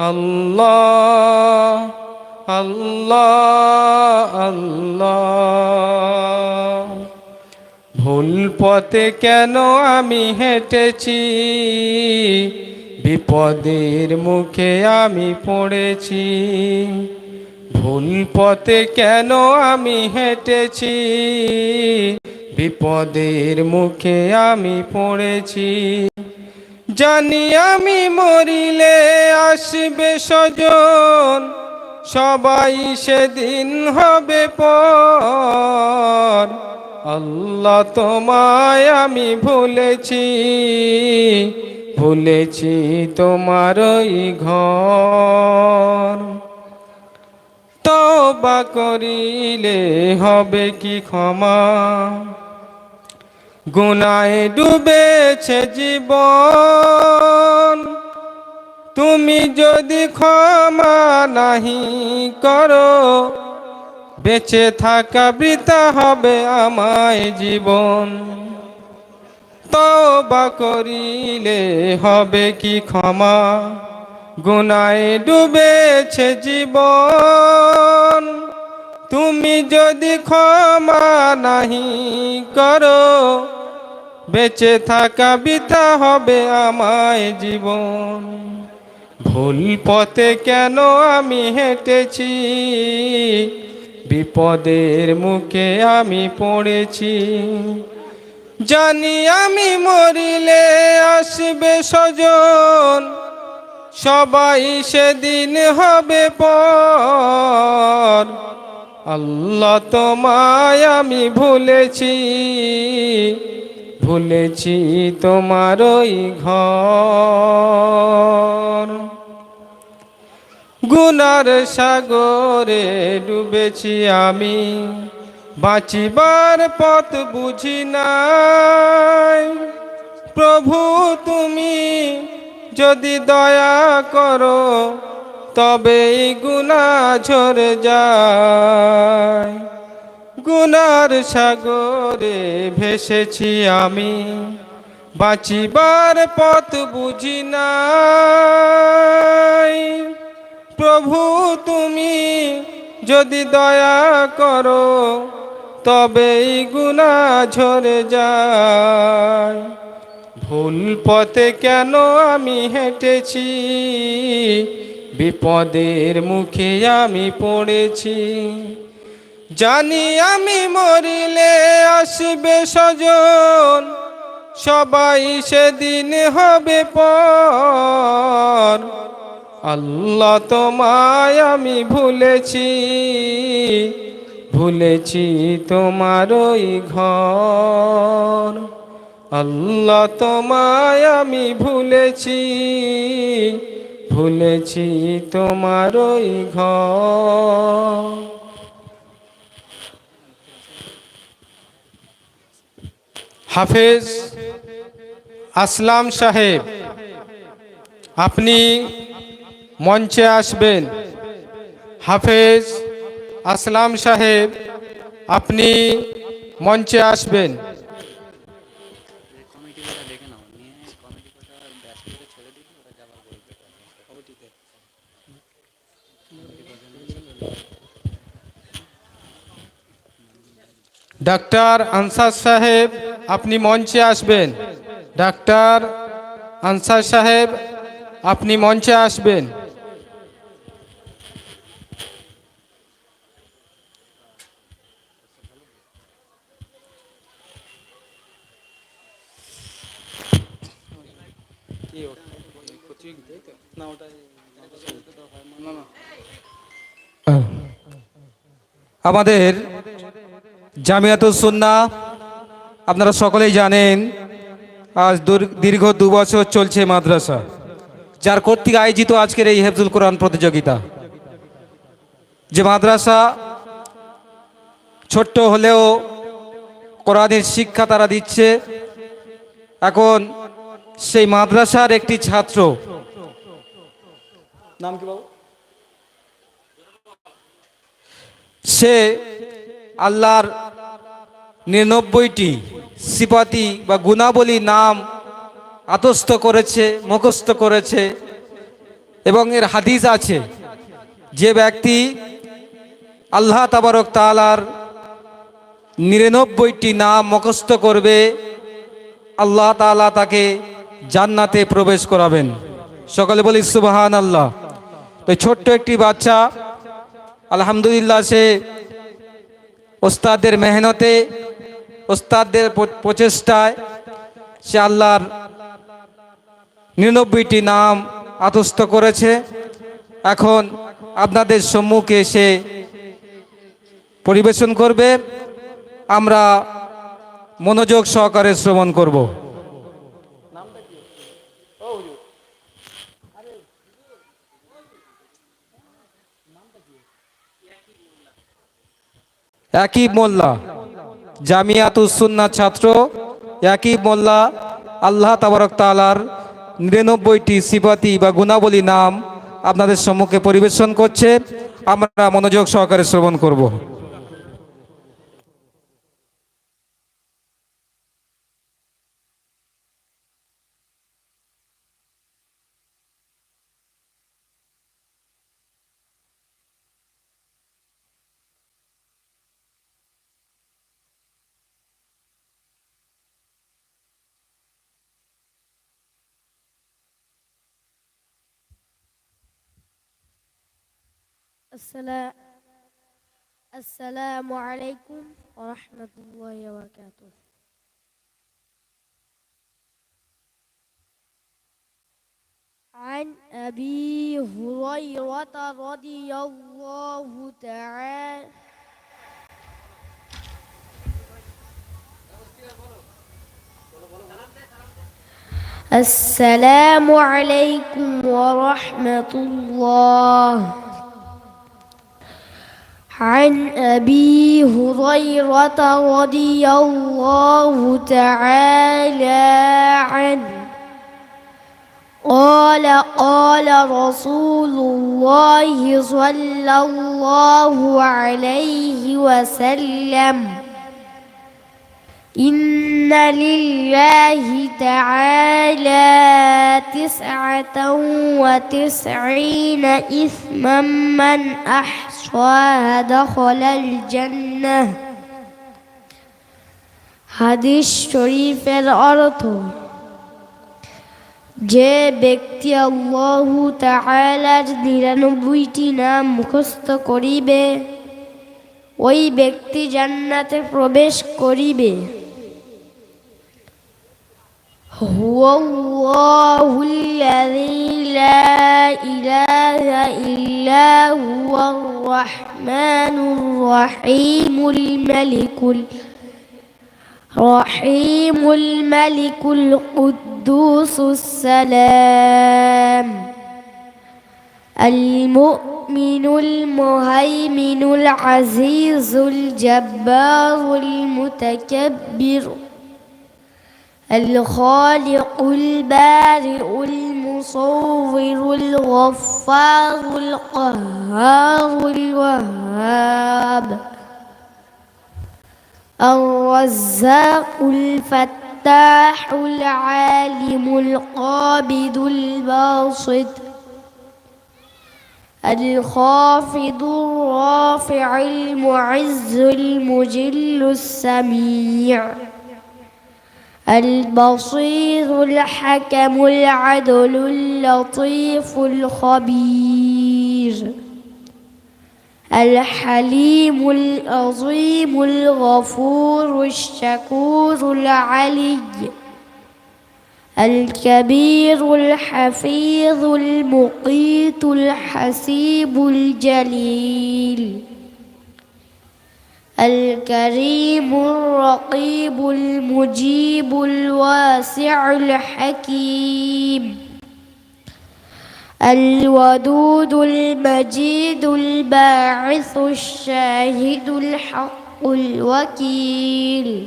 আল্লাহ আল্লাহ আল্লাহ। ভুল পথে কেন আমি হেঁটেছি? বিপদের মুখে আমি পড়েছি। ভুল পথে কেন আমি হেঁটেছি? বিপদের মুখে আমি পড়েছি। জানি আমি মরিলে আসবে স্বজন, সবাই সেদিন হবে পর। আল্লাহ তোমায় আমি ভুলেছি ভুলেছি তোমার ওই ঘর। তবা করিলে হবে কি ক্ষমা? গুনায় ডুবেছে জীবন। তুমি যদি ক্ষমা নাহি করো, বেঁচে থাকা বৃতা হবে আমায় জীবন। তবা করিলে হবে কি ক্ষমা? গুনায় ডুবেছে জীবন। তুমি যদি ক্ষমা নাহি করো, বেঁচে থাকা বিতা হবে আমায় জীবন। ভুল পথে কেন আমি হেঁটেছি? বিপদের মুখে আমি পড়েছি। জানি আমি মরিলে আসবে স্বজন, সবাই সেদিন হবে পর আল্লাহ তোমায় আমি ভুলেছি ভুলেছি তোমার ওই ঘর। গুনার সাগরে ডুবেছি আমি, বাঁচিবার পথ বুঝি নাই। প্রভু তুমি যদি দয়া করো তবে গুণা ঝরে যায়। গুনার সাগরে ভেসেছি আমি, বাঁচিবার পথ বুঝি নাই। প্রভু, তুমি যদি দয়া করো তবেই গুণা ঝরে যায়। ভুল পথে কেন আমি হেঁটেছি? বিপদের মুখে আমি পড়েছি। জানি আমি মরিলে আসবে স্বজন সবাই সেদিন হবে পর। আল্লাহ তোমায় আমি ভুলেছি ভুলেছি তোমার ওই ঘর। আল্লাহ তোমায় আমি ভুলেছি ভুলেছি তোমার ওই ঘর। হাফেজ আসলাম সাহেব, আপনি মঞ্চে আসবেন। হাফেজ আসলাম সাহেব, আপনি মঞ্চে আসবেন। ডাক্তার আনসার সাহেব আপনি মঞ্চে আসবেন। ডাক্তার আনসার সাহেব আপনি মঞ্চে আসবেন। আমাদের জামিয়াতুল সুন্না আপনারা সকলেই জানেন, আজ দুর- দীর্ঘ দু বছর চলছে মাদ্রাসা, যার কর্তৃক আয়োজিত আজকের এই হেফজুল কোরআন প্রতিযোগিতা। যে মাদ্রাসা ছোট্ট হলেও কোরআনের শিক্ষা তারা দিচ্ছে, এখন সেই মাদ্রাসার একটি ছাত্র, নাম কি সে আল্লাহর নিরানব্বইটি সিপাতি বা গুণাবলী নাম আতস্থ করেছে, মুখস্থ করেছে এবং এর হাদিস আছে যে ব্যক্তি আল্লাহ তাবারক তালার নিরানব্বইটি নাম মুখস্থ করবে, আল্লাহ তাআলা তাকে জান্নাতে প্রবেশ করাবেন। সকলে বলি সুবাহান আল্লাহ তো ছোট্ট একটি বাচ্চা, আলহামদুলিল্লাহ, সে ওস্তাদের মেহনতে, ওস্তাদের প্রচেষ্টায় সে আল্লাহর নিরানব্বইটি নাম আতস্থ করেছে। এখন আপনাদের সম্মুখে সে পরিবেশন করবে। আমরা মনোযোগ সহকারে শ্রবণ করব। একই মোল্লা জামিয়াতুসুন্না ছাত্র, একই মোল্লা, আল্লাহ তাবারক তালার নিরানব্বইটি সিপাতি বা গুণাবলী নাম আপনাদের সম্মুখে পরিবেশন করছে। আমরা মনোযোগ সহকারে শ্রবণ করব। السلام السلام عليكم ورحمة الله وبركاته. عن أبي هريرة رضي الله تعالى. السلام عليكم ورحمة الله. عن أبي هريرة رضي الله تعالى عنه. قال قال رسول الله صلى الله عليه وسلم إن لله تعالى تسعة وتسعين إثما من أحصاها دخل الجنة হাদিস শরীফের অর্থ যে ব্যক্তি আল্লাহু তাআলার নিরানব্বইটি নাম মুখস্থ করিবে ওই ব্যক্তি জান্নাতে প্রবেশ করিবে هو الله الذي لا إله إلا هو الرحمن الرحيم الملك الرحيم الملك القدوس السلام المؤمن المهيمن العزيز الجبار المتكبر. الخالق البارئ المصور الغفار القهار الوهاب الرزاق الفتاح العالم القابض الباسط الخافض الرافع المعز المجل السميع البصير الحكم العدل اللطيف الخبير الحليم العظيم الغفور الشكور العلي الكبير الحفيظ المقيت الحسيب الجليل الكريم الرقيب المجيب الواسع الحكيم الودود المجيد الباعث الشاهد الحق الوكيل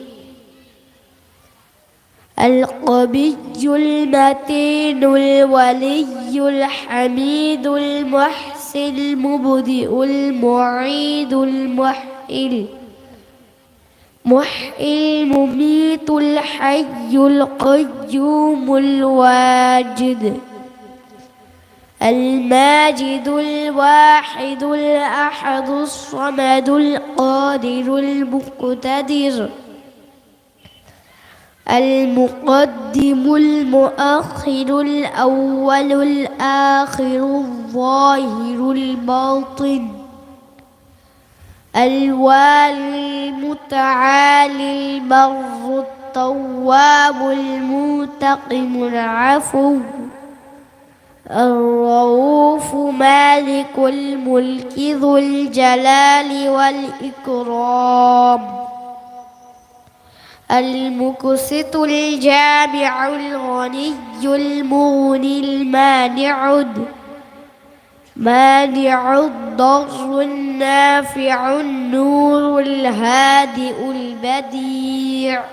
القبي المتين الولي الحميد المحسن المبدئ المعيد المحيل محيي المميت الحي القيوم الواجد الماجد الواحد الأحد الصمد القادر المقتدر المقدم المؤخر الأول الآخر الظاهر الباطن الوالي المتعالي البر التواب المنتقم العفو الرؤوف مالك الملك ذو الجلال والإكرام المقسط الجامع الغني المغني المانع مانع الضر النافع النور الهادئ البديع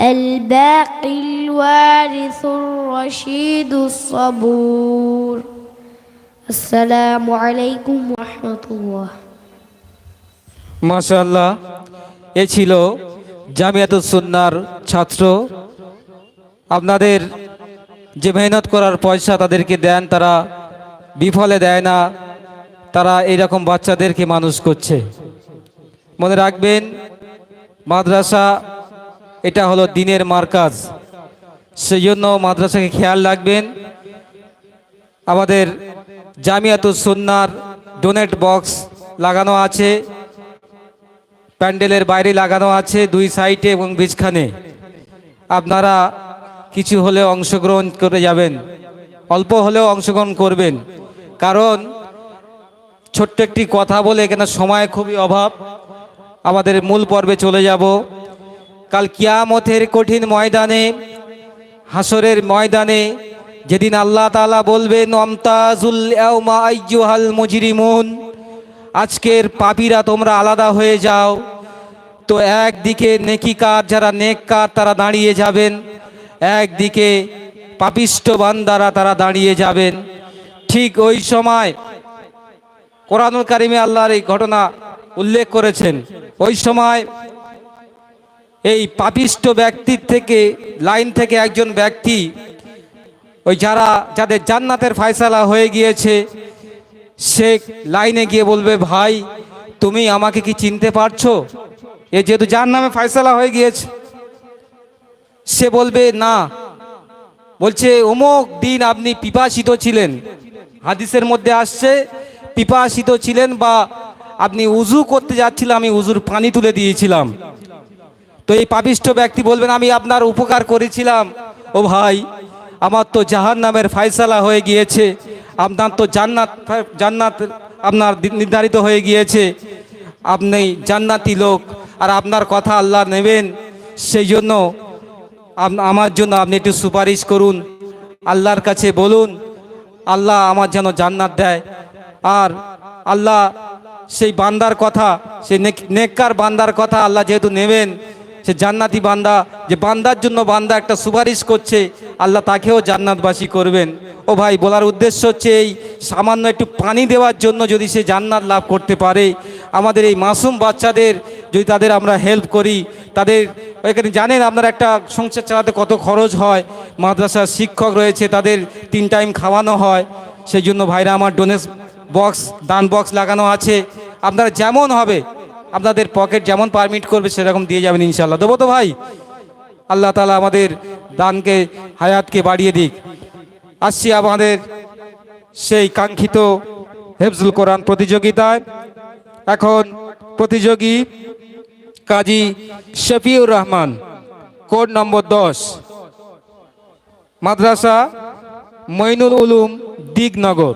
الباقي الوارث الرشيد الصبور السلام عليكم ورحمة الله মাশাল্লাহ এ ছিল জামিয়াতুস সুন্নার ছাত্র আপনাদের যে মেহনত করার পয়সা তাদেরকে দেন তারা বিফলে দেয় না। তারা এইরকম বাচ্চাদেরকে মানুষ করছে। মনে রাখবেন, মাদ্রাসা, এটা হলো দিনের মার্কাজ। সেই জন্য মাদ্রাসাকে খেয়াল রাখবেন। আমাদের জামিয়াতুস সুন্নার ডোনেট বক্স লাগানো আছে। প্যান্ডেলের বাইরে লাগানো আছে দুই সাইডে এবং বীজখানে। আপনারা কিছু হলেও অংশগ্রহণ করে যাবেন। অল্প হলেও অংশগ্রহণ করবেন। কারণ ছোট্ট একটি কথা বলে এখানে সময় খুবই অভাব। আমাদের মূল পর্বে চলে যাব। কাল কিয়ামতের কঠিন ময়দানে হাসরের ময়দানে যেদিন আল্লাহ তালা বলবেন অমতাজুল আইয়ুহাল মুজরিমুন আজকের পাপীরা তোমরা আলাদা হয়ে যাও। তো একদিকে নেকিকার যারা নেককার, তারা দাঁড়িয়ে যাবেন। একদিকে পাপিষ্ট বান্দারা তারা দাঁড়িয়ে যাবেন। ঠিক ওই সময় কোরআনুল কারিমে আল্লাহর এই ঘটনা উল্লেখ করেছেন। ওই সময় এই পাপিষ্ট ব্যক্তির থেকে, লাইন থেকে একজন ব্যক্তি, ওই যারা, যাদের জান্নাতের ফায়সালা হয়ে গিয়েছে, সে লাইনে গিয়ে বলবে, ভাই, তুমি আমাকে কি চিনতে পারছ? এ যেহেতু যার নামে ফায়সালা হয়ে গিয়েছে। সে বলবে, না। বলছে, অমুক দিন আপনি পিপাসিত ছিলেন। হাদিসের মধ্যে আসছে, পিপাসিত ছিলেন বা আপনি উজু করতে যাচ্ছিলেন আমি উজুর পানি তুলে দিয়েছিলাম। তো এই পাপিষ্ট ব্যক্তি বলবেন, আমি আপনার উপকার করেছিলাম। ও ভাই, আমার তো জাহান নামের ফায়সালা হয়ে গিয়েছে। আপনার তো জান্নাত জান্নাত আপনার নির্ধারিত হয়ে গিয়েছে। আপনি জান্নাতি লোক, আর আপনার কথা আল্লাহ নেবেন। সেই জন্য আমার জন্য আপনি একটু সুপারিশ করুন। আল্লাহর কাছে বলুন আল্লাহ আমার যেন জান্নাত দেয়। আর আল্লাহ সেই বান্দার কথা, সেই নেক- নেককার বান্দার কথা আল্লাহ যেহেতু নেবেন, সে জান্নাতি বান্দা, যে বান্দার জন্য বান্দা একটা সুপারিশ করছে, আল্লাহ তাকেও জান্নাতবাসী করবেন। ও ভাই, বলার উদ্দেশ্য হচ্ছে এই সামান্য একটু পানি দেওয়ার জন্য যদি সে জান্নাত লাভ করতে পারে, আমাদের এই মাসুম বাচ্চাদের যদি তাদের আমরা হেল্প করি, তাদের এখানে জানেন আপনার একটা সংসার চালাতে কত খরচ হয়, মাদ্রাসার শিক্ষক রয়েছে, তাদের তিন টাইম খাওয়ানো হয়, সেই জন্য ভাইরা আমার ডোনেস বক্স দান বক্স লাগানো আছে। আপনারা যেমন হবে, আপনাদের পকেট যেমন পারমিট করবে, সেরকম দিয়ে যাবেন ইনশাল্লাহ দেবো তো ভাই, আল্লাহ তালা আমাদের দানকে, হায়াতকে বাড়িয়ে দিক। আসছি আমাদের সেই কাঙ্ক্ষিত হেফজুল কোরআন প্রতিযোগিতায়। এখন প্রতিযোগী কাজী শফিউর রহমান কোড নম্বর দশ মাদ্রাসা মইনুল উলুম দিগনগর।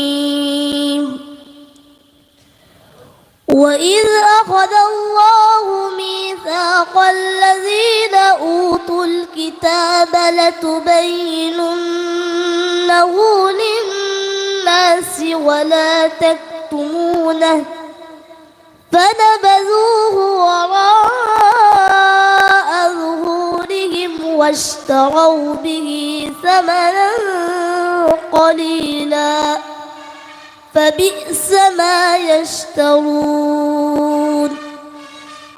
وإذ أخذ الله ميثاق الذين أوتوا الكتاب لتبيننه للناس ولا تكتمونه فنبذوه وراء ظهورهم واشتروا به ثمنا قليلا فبئس ما يشترون.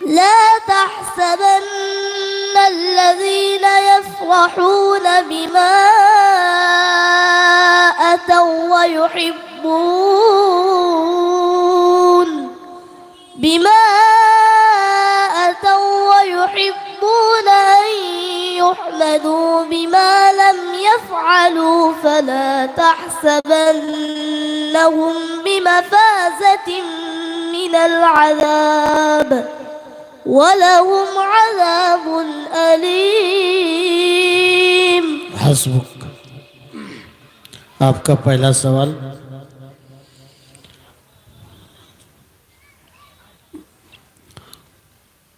لا تحسبن الذين يفرحون بما أتوا ويحبون. بما أتوا ويحبون أن يحمدوا بما يفعلوا فلا تحسبنهم بمفازة من العذاب ولهم عذاب أليم हसबुक आपका पहला सवाल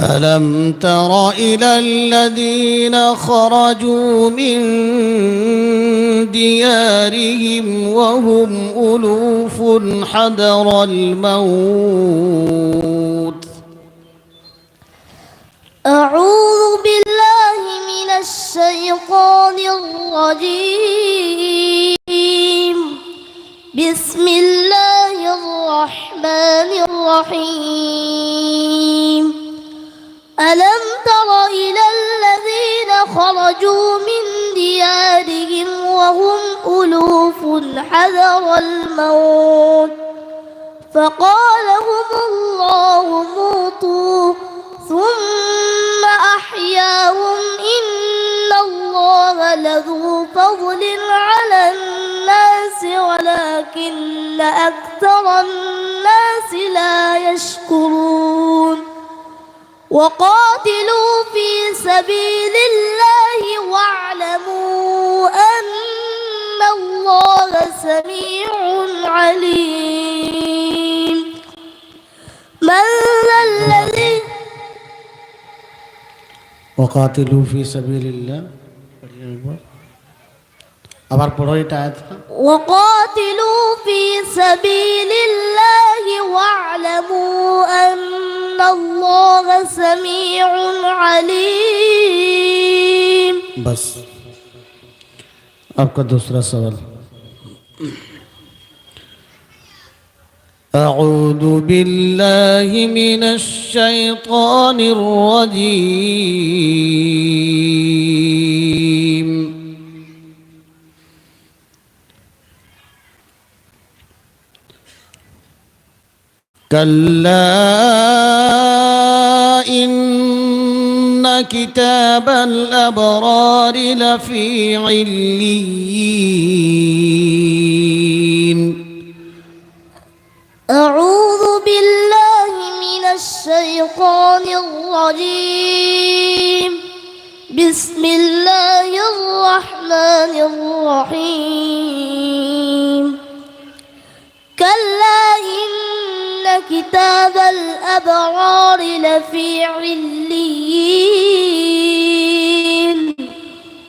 ألم تر إلى الذين خرجوا من ديارهم وهم ألوف حذر الموت؟ أعوذ بالله من الشيطان الرجيم. بسم الله الرحمن الرحيم. ألم تر إلى الذين خرجوا من ديارهم وهم ألوف حذر الموت فقال لهم الله موتوا ثم أحياهم إن الله لذو فضل على الناس ولكن أكثر الناس لا يشكرون وقاتلوا في سبيل الله واعلموا أن الله سميع عليم من ذا الذي وقاتلوا في سبيل الله আবার পড়ো এটা আয়াতটা وقاتلوا في سبيل الله واعلموا أن الله سميع عليم बस आपका दूसरा सवाल أعوذ بالله من الشيطان الرجيم كلا إن كتاب الأبرار لفي عليين. أعوذ بالله من الشيطان الرجيم. بسم الله الرحمن الرحيم. كتاب الأبرار لفي عليين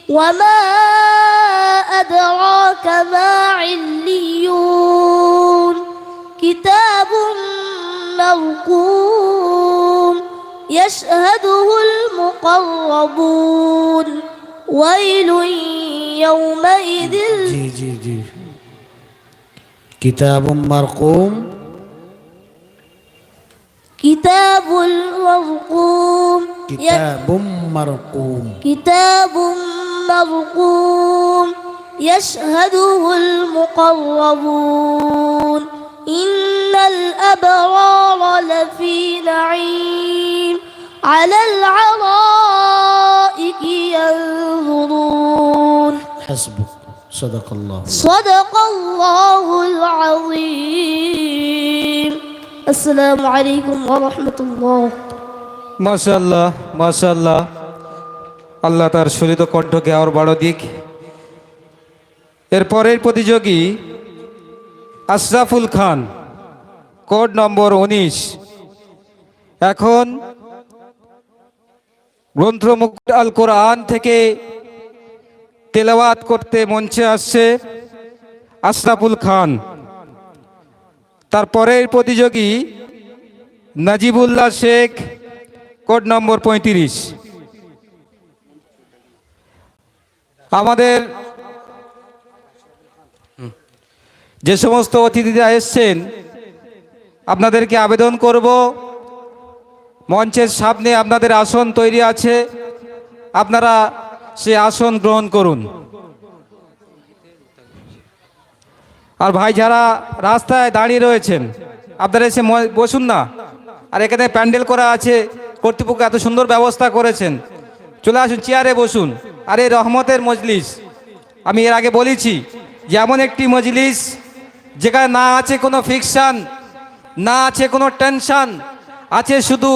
وما أدراك ما عليون كتاب مرقوم يشهده المقربون ويل يومئذ जी जी كتاب مرقوم. كتاب مرقوم. كتاب مرقوم. يشهده المقربون. إن الأبرار لفي نعيم. على العرائك ينظرون. حسبك. صدق الله. صدق الله العظيم. আসসালামু আলাইকুম ওয়া রাহমাতুল্লাহ। মাশাআল্লাহ মাশাআল্লাহ। আল্লাহ তার শরীর কণ্ঠকে আর বড় দিক। এরপরের প্রতিযোগী আশরাফুল খান, কোড নম্বর উনিশ। এখন গ্রন্থমুখ আল কোরআন থেকে তেলাওয়াত করতে মঞ্চে আসছে আশরাফুল খান। তারপরের প্রতিযোগী নাজিবুল্লাহ শেখ, কোড নম্বর পঁয়ত্রিশ। আমাদের যে সমস্ত অতিথিরা এসছেন, আপনাদেরকে আবেদন করব। মঞ্চের সামনে আপনাদের আসন তৈরি আছে। আপনারা সে আসন গ্রহণ করুন। আর ভাই যারা রাস্তায় দাঁড়িয়ে রয়েছেন, আপনারা এসে বসুন না। আর এখানে প্যান্ডেল করা আছে, কর্তৃপক্ষ এত সুন্দর ব্যবস্থা করেছেন। চলে আসুন, চেয়ারে বসুন। আর এই রহমতের মজলিস। আমি এর আগে বলেছি, যে এমন একটি মজলিস, যেখানে না আছে কোনো ফিকশান, না আছে কোনো টেনশন, আছে শুধু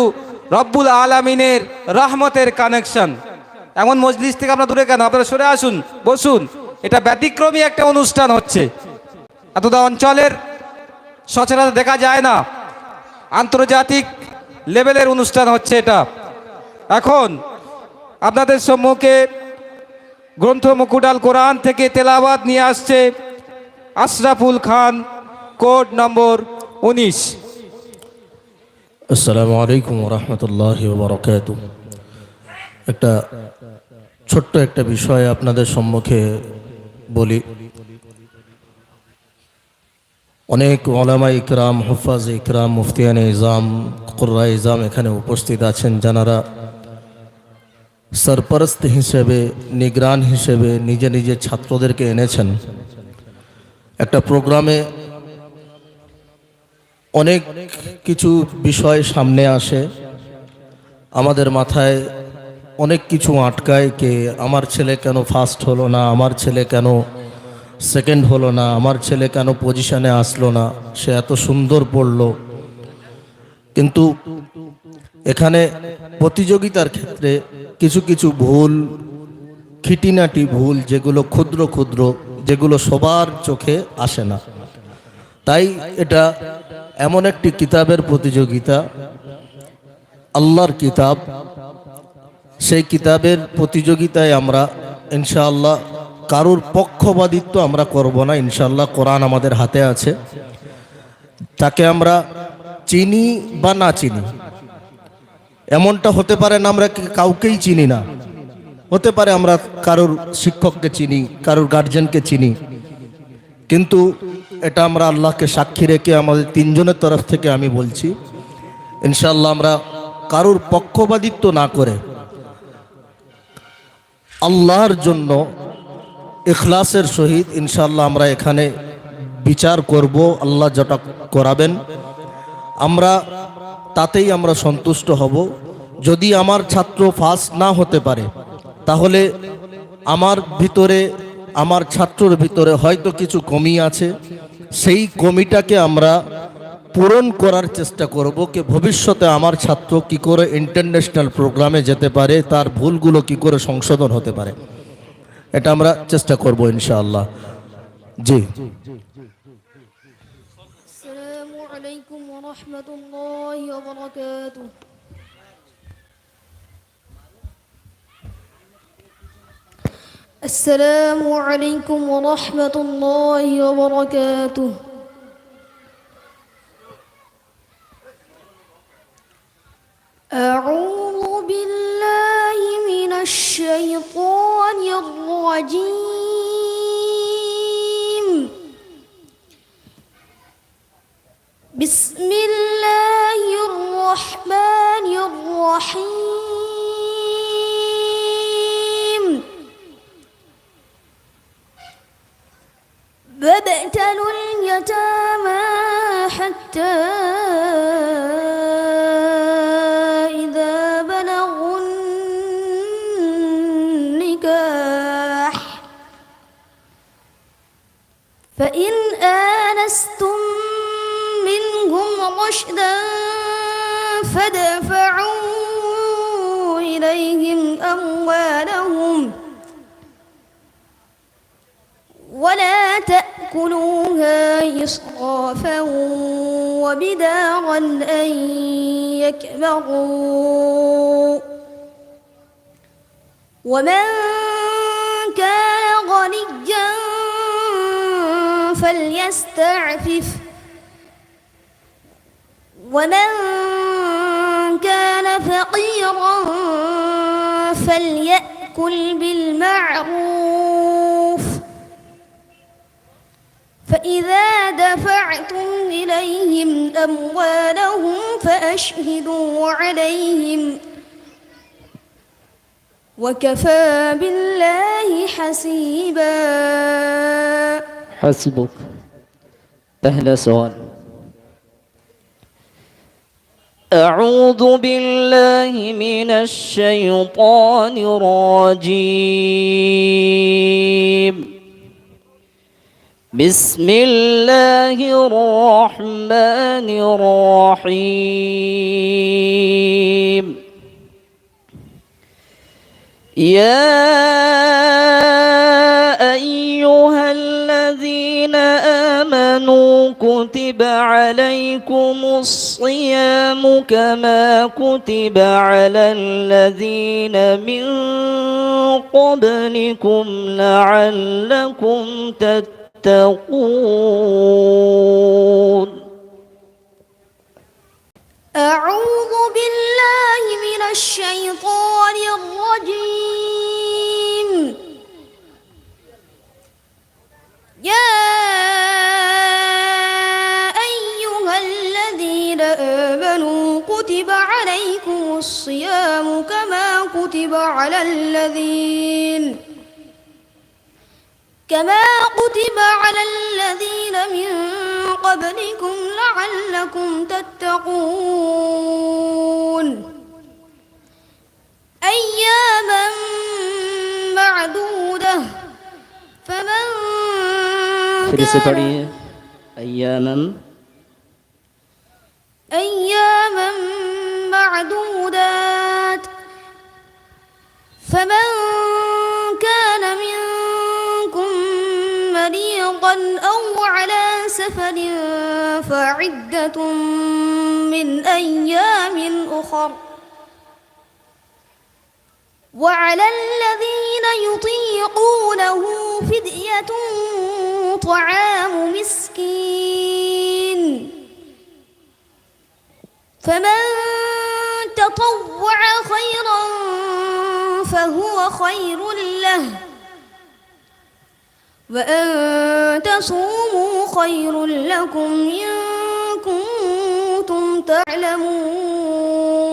রব্বুল আলমিনের রহমতের কানেকশন। এমন মজলিস থেকে আপনারা দূরে কেন? আপনারা সরে আসুন, বসুন। এটা ব্যতিক্রমী একটা অনুষ্ঠান হচ্ছে। এতটা অঞ্চলের সচরাচর দেখা যায় না। আন্তর্জাতিক লেভেলের অনুষ্ঠান হচ্ছে এটা। এখন আপনাদের সম্মুখে গ্রন্থ মুকুডাল কোরআন থেকে তেলাবাদ নিয়ে আসছে আশরাফুল খান, কোড নম্বর উনিশ। আসসালামু আলাইকুম রহমতুল্লাহ একটা ছোট্ট একটা বিষয় আপনাদের সম্মুখে বলি। অনেক ওলামা ইকরাম, হুফাজ ইকরাম মুফতিয়ান ইজাম, কুর্রা ইজাম এখানে উপস্থিত আছেন যারা সরপরস্ত হিসেবে, নিগরান হিসেবে নিজে নিজে ছাত্রদেরকে এনেছেন। একটা প্রোগ্রামে অনেক কিছু বিষয় সামনে আসে। আমাদের মাথায় অনেক কিছু আটকায় কে, আমার ছেলে কেন ফার্স্ট হলো না, আমার ছেলে কেন সেকেন্ড হলো না, আমার ছেলে কেন পজিশনে আসলো না? সে এত সুন্দর পড়ল। কিন্তু এখানে প্রতিযোগিতার ক্ষেত্রে কিছু কিছু ভুল, খিটিনাটি ভুল, যেগুলো ক্ষুদ্র ক্ষুদ্র, যেগুলো সবার চোখে আসে না। তাই এটা এমন একটি কিতাবের প্রতিযোগিতা, আল্লাহর কিতাব। সেই কিতাবের প্রতিযোগিতায় আমরা ইনশাআল্লাহ কারুর পক্ষপাতিত্ব আমরা করব না ইনশাল্লাহ কোরআন আমাদের হাতে আছে। তাকে আমরা চিনি বা না চিনি। এমনটা হতে পারে না আমরা কাউকেই চিনি না। হতে পারে আমরা কারোর শিক্ষককে চিনি, কারোর গার্জেনকে চিনি। কিন্তু এটা আমরা আল্লাহকে সাক্ষী রেখে আমাদের তিনজনের তরফ থেকে আমি বলছি ইনশাল্লাহ আমরা কারোর পক্ষপাতিত্ব না করে আল্লাহর জন্য ইখলাসের সহিত ইনশাল্লাহ আমরা এখানে বিচার করব, আল্লাহ যেটা করাবেন। আমরা তাতেই আমরা সন্তুষ্ট হব। যদি আমার ছাত্র ফার্স্ট না হতে পারে, তাহলে আমার ভিতরে, আমার ছাত্রর ভিতরে হয়তো কিছু কমি আছে। সেই কমিটাকে আমরা পূরণ করার চেষ্টা করব কি ভবিষ্যতে আমার ছাত্র কি করে ইন্টারন্যাশনাল প্রোগ্রামে যেতে পারে, তার ভুলগুলো কি করে সংশোধন হতে পারে। এটা আমরা চেষ্টা করব ইনশাআল্লাহ জি السلام عليكم ورحمة الله وبركاته أعوذ بالله من الشيطان الرجيم. بسم الله الرحمن الرحيم. وابتلوا اليتامى حتى فإن آنستم منهم رشدا فادفعوا إليهم أموالهم ولا تأكلوها إسرافا وبدارا أن يكبروا ومن فليستعفف ومن كان فقيرا فليأكل بالمعروف. فإذا دفعتم إليهم أموالهم فأشهدوا عليهم. وكفى بالله حسيبا. حسبك. أهلا سؤال. أعوذ بالله من الشيطان الرجيم. بسم الله الرحمن الرحيم. يا كتب عليكم الصيام كما كتب على الذين من قبلكم لعلكم تتقون أعوذ بالله من الشيطان الرجيم. يا آمنوا كتب عليكم الصيام كما كتب على الذين كما كتب على الذين من قبلكم لعلكم تتقون. أياما معدودة. فمن كان أياما فمن كان منكم مريضا أو على سفر فعدة من أيام أخر. وعلى الذين يطيقونه فدية طعام مسكين. فمن تطوع خيرا فهو خير له. وأن تصوموا خير لكم إن كنتم تعلمون.